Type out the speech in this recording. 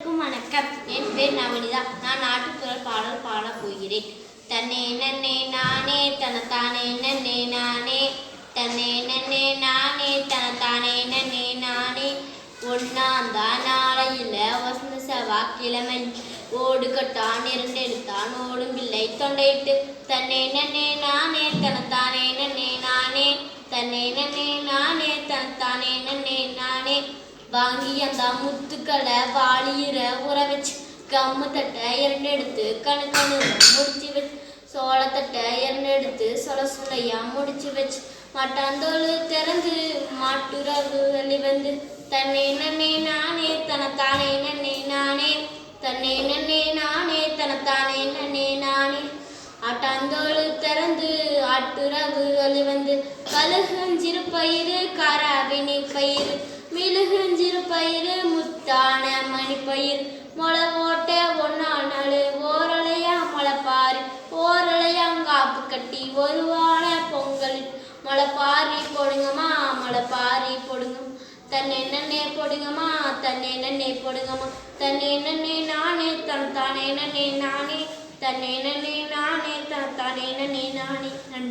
வணக்கம். என் பேர் நவனிதா. நான் நாட்டுப்புற பாடல் பாடப் போகிறேன். தன்னே நன்னே நானே தனத்தானே நன்னே நானே தன்னே நன்னே நானே தனத்தானே நன்னே நானே. ஒன்னாந்தான் நாளையில் வசந்த செவ்வாய்க்கிழமை ஓடு கட்டான் இரண்டெடுத்தான் ஓடும் பிள்ளை தொண்டையிட்டு. தன்னே நன்னே நானே தனத்தானே நன்னே நானே தன்னே நன்னே வாங்கி அந்த முத்துக்களை வாளியிற உற வச்சு கம்மு தட்டை இரண்டு எடுத்து கணக்கணு முடிச்சு வச்சு சோளத்தட்டை இரண்டு எடுத்து சொல சொலையா முடிச்சு வச்சு மட்டாந்தோல் திறந்து மாட்டுறவு வெளிவந்து தன்னை நன்னே நானே தனத்தானே நன்னே நானே தன்னை நன்னே நானே தனத்தானே நன்னே நானே. ஆட்டாந்தோள் திறந்து ஆட்டுறவு வெளிவந்து கழுகஞ்சிறு பயிறு காராவினி பயிறு பயிறு முத்தான மணிப்பயிர் மொளை ஓட்ட ஒன்னா நாலு ஓரலையா முளைப்பாரி ஓரளையா காப்பு கட்டி ஒரு வாழ பொங்கல். பாரி போடுங்கம்மா முளைப்பாரி போடுங்க. தன்னை நன்னே போடுங்கம்மா தன்னை நன்னே போடுங்கம்மா. தன்னை நன்னே நானே தன் தானே நன்னே நானே. தன்னை நன்னே நானே தன் தானே நன்னே நானே. நன்றி.